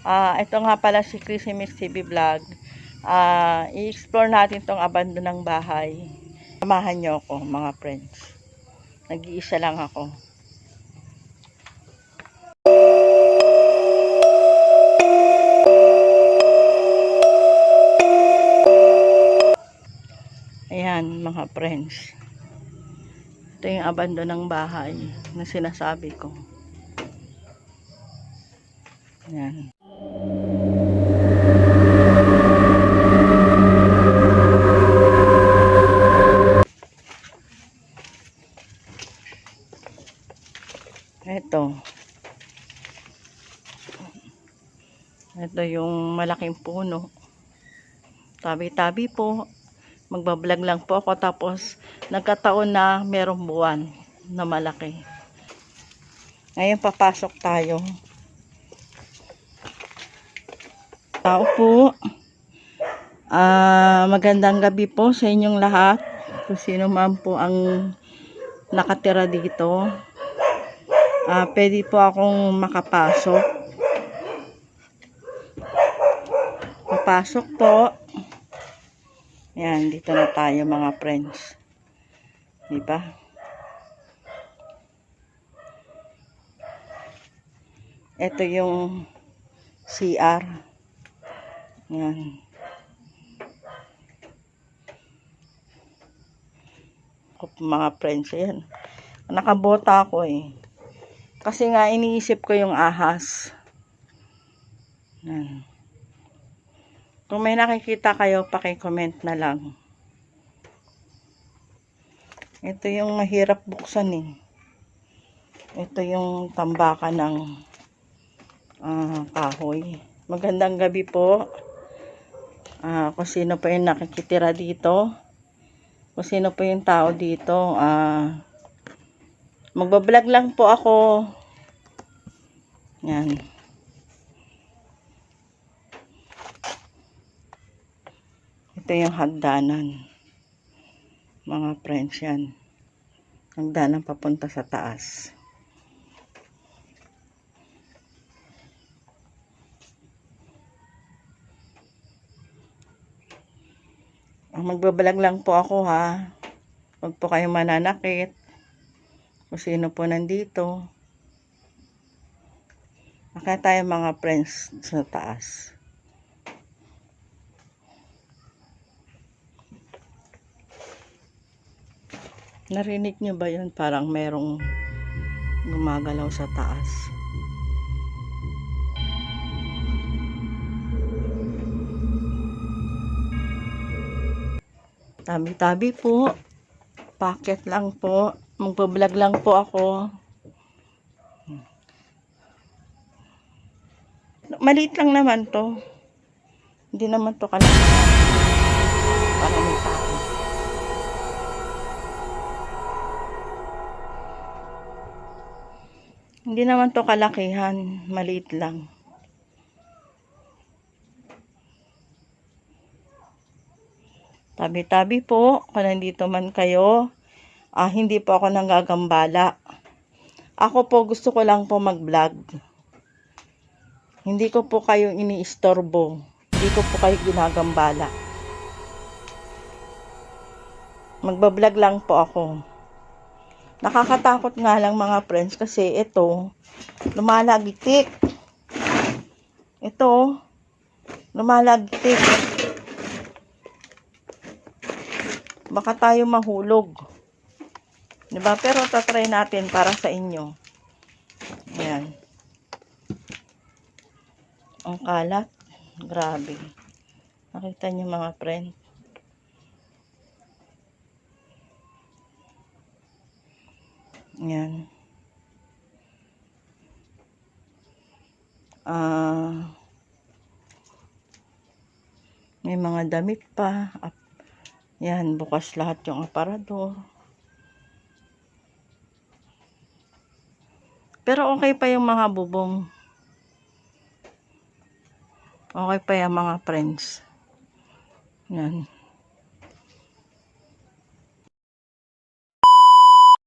Ah, ito nga pala si Chrissy Mix TV Vlog. Ah, i-explore natin tong abandon ng bahay. Samahan niyo ako, mga friends. Nag-iisa lang ako. Ayan, mga friends. Ito yung abandon ng bahay na sinasabi ko. Ayan. Ito. Ito yung malaking puno. Tabi-tabi po. Magbablog lang po ako tapos nagkataon na merong buwan na malaki. Ngayon papasok tayo. Tao po. Ah, magandang gabi po sa inyong lahat. Kung sino man po ang nakatira dito. Ah, pwede po akong makapasok. Papasok po. Yan, dito na tayo mga friends. Di ba? Ito yung CR. Yan. Ako po, mga friends, yan. Nakabota ako eh. Kasi nga iniisip ko yung ahas. Yan. Kung may nakikita kayo, paki-comment na lang. Ito yung mahirap buksan eh. Ito yung tambakan ng ah, kahoy. Magandang gabi po. Ah, kung sino pa yung nakikitira dito. Kung sino po yung tao dito. Ah, magbablog lang po ako. Yan. Ito yung hagdanan. Mga friends yan. Hagdanan papunta sa taas. Ah, Magbabalag lang po ako ha. Huwag po kayong mananakit. Kung sino po nandito. Maka tayo mga friends sa taas. Narinig nyo ba yun? Parang merong gumagalaw sa taas. Tabi-tabi po. Packet lang po. Magbablog lang po ako. Maliit lang naman to. Hindi naman to kalaki. Para may tao. Hindi naman to kalakihan. Maliit lang. Tabi-tabi po. Kung nandito man kayo. Ah, hindi po ako nanggagambala. Ako po gusto ko lang po mag-vlog. Hindi ko po kayo iniistorbo. Hindi ko po kayo ginagambala. Magbablog lang po ako. Nakakatakot nga lang mga friends kasi ito, lumalagitik. Ito, lumalagitik. Baka tayo mahulog. 'Di ba? Pero tatry natin para sa inyo. Ayan. Ang kalat. Grabe. Nakita niyo mga friend. Ayan. Ah. may mga damit pa. Yan, bukas lahat yung aparador. Pero okay pa yung mga bubong. Okay pa yung mga friends. Yan.